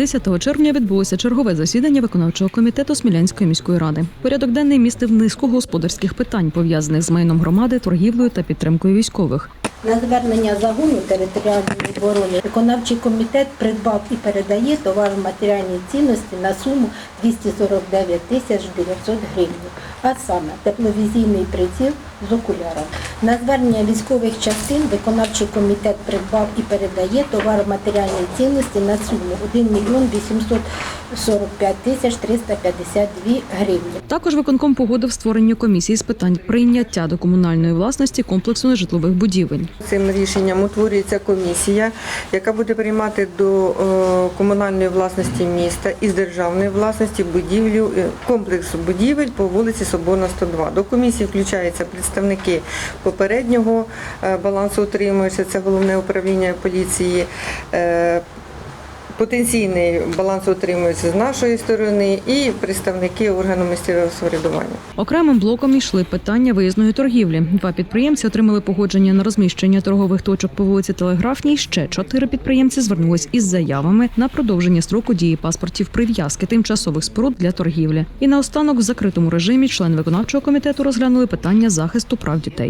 10 червня відбулося чергове засідання виконавчого комітету Смілянської міської ради. Порядок денний містив низку господарських питань, пов'язаних з майном громади, торгівлею та підтримкою військових. На звернення загону територіальної оборони виконавчий комітет придбав і передає товар матеріальні цінності на суму 249 тисяч 900 гривень, а саме тепловізійний приціл з окуляром. На звернення військових частин виконавчий комітет придбав і передає товар матеріальні цінності на суму 1 мільйон 845 тисяч 352 гривні. Також виконком погодив створення комісії з питань прийняття до комунальної власності комплексу нежитлових будівель. Цим рішенням утворюється комісія, яка буде приймати до е, комунальної власності міста із державної власності будівлю е, комплексу будівель по вулиці Соборна 102. До комісії включаються представники попереднього е, балансу утримуються, це головне управління поліції. Потенційний баланс утримується з нашої сторони і представники органу місцевого самоврядування. Окремим блоком йшли питання виїзної торгівлі. Два підприємці отримали погодження на розміщення торгових точок по вулиці Телеграфній. Ще чотири підприємці звернулись із заявами на продовження строку дії паспортів прив'язки тимчасових споруд для торгівлі. І наостанок в закритому режимі члени виконавчого комітету розглянули питання захисту прав дітей.